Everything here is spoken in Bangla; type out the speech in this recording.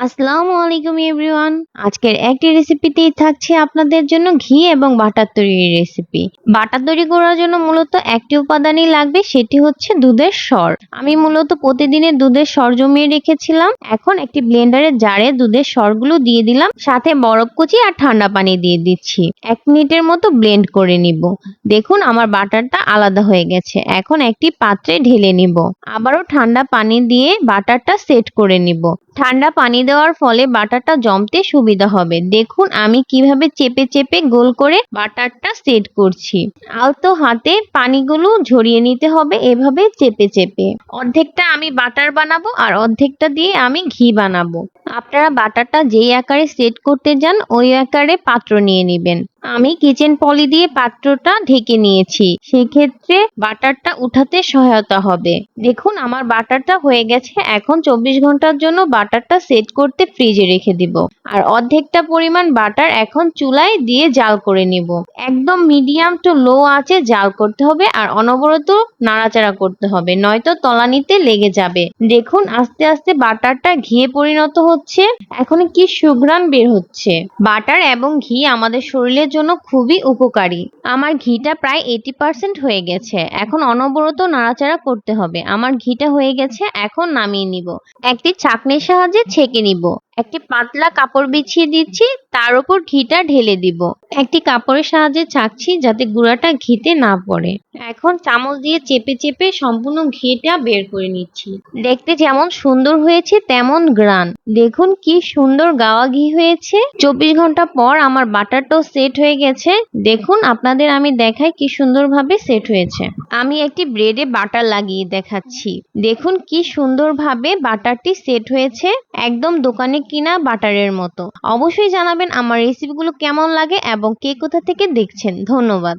আসসালামু আলাইকুম এভরিওয়ান। আজকের একটি রেসিপিতেই থাকছে আপনাদের জন্য ঘি এবং বাটার তৈরির রেসিপি। বাটার তৈরি করার জন্য মূলত একটি উপাদানই লাগবে, সেটি হচ্ছে দুধের সর। আমি মূলত প্রতিদিনের দুধের সর জমিয়ে রেখেছিলাম। এখন একটি ব্লেন্ডারের জারে দুধের সরগুলো দিয়ে দিলাম। সাথে বরফ কুচি আর ঠান্ডা পানি দিয়ে দিচ্ছি। এক মিনিটের মতো ব্লেন্ড করে নিব। দেখুন, আমার বাটারটা আলাদা হয়ে গেছে। এখন একটি পাত্রে ঢেলে নিব। আবারও ঠান্ডা পানি দিয়ে বাটারটা সেট করে নিব। ঠান্ডা পানি দেওয়ার ফলে বাটারটা জমতে সুবিধা হবে। দেখুন আমি কীভাবে চেপে চেপে গোল করে বাটারটা সেট করছি। আলতো হাতে পানিগুলো ঝরিয়ে নিতে হবে এভাবে চেপে চেপে। অর্ধেকটা আমি বাটার বানাবো আর অর্ধেকটা দিয়ে আমি ঘি বানাবো। আপনারা বাটারটা যেই আকারে সেট করতে যান, ওই আকারে পাত্র নিয়ে নেবেন। আমি কিচেন পলি দিয়ে পাত্রটা ঢেকে নিয়েছি। সেক্ষেত্রে বাটারটা উঠাতে সহায়তা হবে। দেখুন আমার বাটারটা হয়ে গেছে। এখন চব্বিশ ঘণ্টার জন্য বাটারটা সেট করতে ফ্রিজে রেখে দিব। আর অর্ধেকটা পরিমাণ বাটার এখন চুলায় দিয়ে জাল করে নিব। একদম মিডিয়াম টু লো আঁচে জাল করতে হবে আর অনবরত নাড়াচাড়া করতে হবে, নয়তো তলানিতে লেগে যাবে। দেখুন, আস্তে আস্তে বাটারটা ঘিয়ে পরিণত হচ্ছে। এখন কি সুঘ্রাণ বের হচ্ছে। বাটার এবং ঘি আমাদের শরীরের জন্য খুবই উপকারী। আমার ঘিটা প্রায় এইটি পার্সেন্ট হয়ে গেছে। এখন অনবরত নাড়াচাড়া করতে হবে। আমার ঘিটা হয়ে গেছে, এখন নামিয়ে নিব। একটি ছাঁকনির সাহায্যে ছেঁকে নিব একটি পাতলা কাপড় বিছিয়ে দিচ্ছি, তার উপর ঘিটা ঢেলে দিব। একটি কাপড়ের সাহায্যে ছাঁকছি যাতে গুঁড়াটা ঘিতে না পড়ে। এখন চামচ দিয়ে চেপে চেপে সম্পূর্ণ ঘিটা বের করে নিচ্ছি। দেখতে যেমন সুন্দর হয়েছে, তেমন গ্রান দেখুন কি সুন্দর গাওয়া ঘি হয়েছে। চব্বিশ ঘণ্টা পর আমার বাটারটাও সেট হয়ে গেছে। দেখুন, আপনাদের আমি দেখাই কি সুন্দরভাবে সেট হয়েছে। আমি একটি ব্রেডে বাটার লাগিয়ে দেখাচ্ছি। দেখুন কি সুন্দরভাবে বাটারটি সেট হয়েছে। একদম দোকানে কিনা বাটারের মতো। অবশ্যই জানাবেন আমার রেসিপিগুলো কেমন লাগে এবং কে কোথা থেকে দেখছেন। ধন্যবাদ।